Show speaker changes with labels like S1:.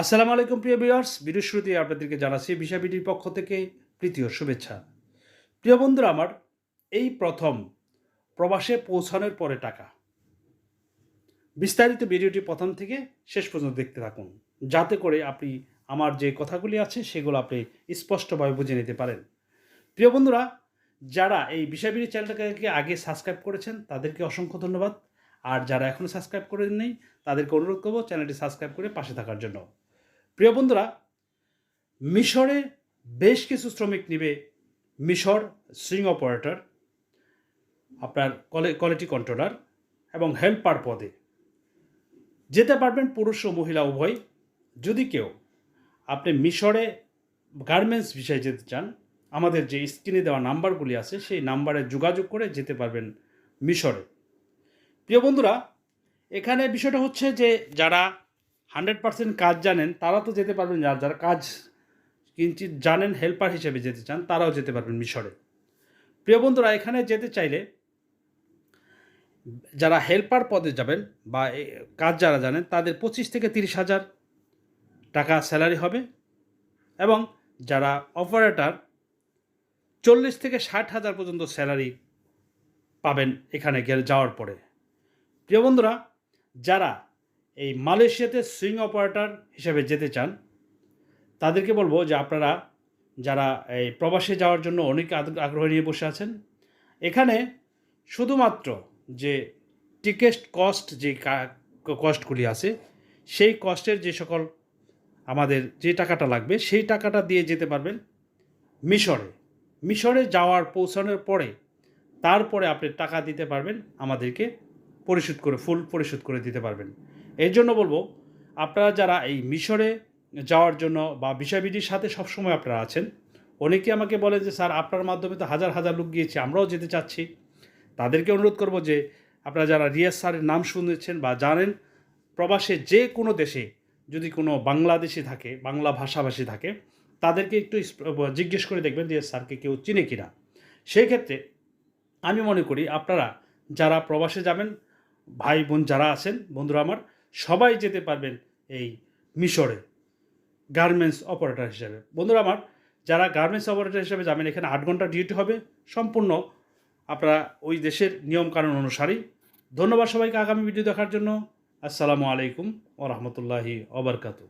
S1: আসসালামু আলাইকুম, প্রিয় ভিউয়ার্স। ভিডিও শুরুতে আপনাদেরকে জানাচ্ছি ভিসা বিডির পক্ষ থেকে প্রীতীয় শুভেচ্ছা। প্রিয় বন্ধুরা, আমার এই প্রথম প্রবাসে পৌঁছানোর পরে টাকা। বিস্তারিত ভিডিওটি প্রথম থেকে শেষ পর্যন্ত দেখতে থাকুন। যাতে করে আপনি আমার যে কথাগুলি আছে, সেগুলো আপনি স্পষ্টভাবে বুঝে নিতে পারেন। প্রিয় বন্ধুরা, যারা এই বিষয় বিডি চ্যানেলটাকে আগে সাবস্ক্রাইব করেছেন, তাদেরকে অসংখ্য ধন্যবাদ। আর যারা এখনও সাবস্ক্রাইব করেন নেই তাদেরকে অনুরোধ করব চ্যানেলটি সাবস্ক্রাইব করে পাশে থাকার জন্য। প্রিয় বন্ধুরা, মিশরে বেশ কিছু শ্রমিক নিবে মিশর সুইং অপারেটর, আপনার কোয়ালিটি কন্ট্রোলার এবং হেল্পার পদে। যেতে পারবেন পুরুষ ও মহিলা উভয়, যদি কেউ আপনি মিশরে গার্মেন্টস বিষয়ে যেতে চান, আমাদের যে স্ক্রিনে দেওয়া নাম্বারগুলি আছে, সেই নাম্বারে যোগাযোগ করে যেতে পারবেন মিশরে। প্রিয় বন্ধুরা, এখানে বিষয়টা হচ্ছে যে, যারা হান্ড্রেড পার্সেন্ট কাজ জানেন, তারা তো যেতে পারবেন যারা যারা কাজ কিঞ্চিত জানেন, হেল্পার হিসেবে যেতে চান, তারাও যেতে পারবেন মিশরে। প্রিয় বন্ধুরা, এখানে যেতে চাইলে যারা হেল্পার পদে যাবেন বা কাজ যারা জানেন, তাদের পঁচিশ থেকে তিরিশ হাজার টাকা স্যালারি হবে এবং যারা অপারেটর, চল্লিশ থেকে ষাট হাজার পর্যন্ত স্যালারি পাবেন এখানে গেলে যাওয়ার পরে। প্রিয় বন্ধুরা, যারা এই মালয়েশিয়াতে সুইং অপারেটর হিসেবে যেতে চান, তাদেরকে বলব যে আপনারা যারা এই প্রবাসে যাওয়ার জন্য অনেক আগ্রহ নিয়ে বসে আছেন, এখানে শুধুমাত্র যে টিকেট কস্ট যে কস্টগুলি আছে, সেই কস্টের যে সকল আমাদের যে টাকাটা লাগবে, সেই টাকাটা দিয়ে যেতে পারবেন মিশরে। মিশরে যাওয়ার, পৌঁছানোর পরে তারপরে আপনি টাকা দিতে পারবেন, আমাদেরকে পরিশোধ করে, ফুল পরিশোধ করে দিতে পারবেন। এর জন্য বলব, আপনারা যারা এই মিশরে যাওয়ার জন্য বা বিষয়বিধির সাথে সবসময় আপনারা আছেন, অনেকে আমাকে বলে যে, স্যার, আপনার মাধ্যমে তো হাজার হাজার লোক গিয়েছে, আমরাও যেতে চাচ্ছি। তাদেরকে অনুরোধ করব যে, আপনারা যারা রিয়াজ স্যারের নাম শুনেছেন বা জানেন, প্রবাসে যে কোনো দেশে যদি কোনো বাংলাদেশি থাকে, বাংলা ভাষাভাষী থাকে, তাদেরকে একটু জিজ্ঞেস করে দেখবেন যে স্যারকে কেউ চিনে কিনা? সেই ক্ষেত্রে আমি মনে করি, আপনারা যারা প্রবাসে যাবেন, ভাই বোন যারা আছেন, বন্ধুরা আমার সবাই যেতে পারবেন এই মিশরে, গার্মেন্টস অপারেটর হিসাবে। বন্ধুরা আমার, যারা গার্মেন্টস অপারেটর হিসাবে যাবেন, এখানে আট ঘণ্টা ডিউটি হবে। সম্পূর্ণ আপনারা ওই দেশের নিয়মকানুন অনুসারী। ধন্যবাদ সবাইকে আগামী ভিডিও দেখার জন্য। আসসালামু আলাইকুম ও রহমতুল্লাহি অবরকাতু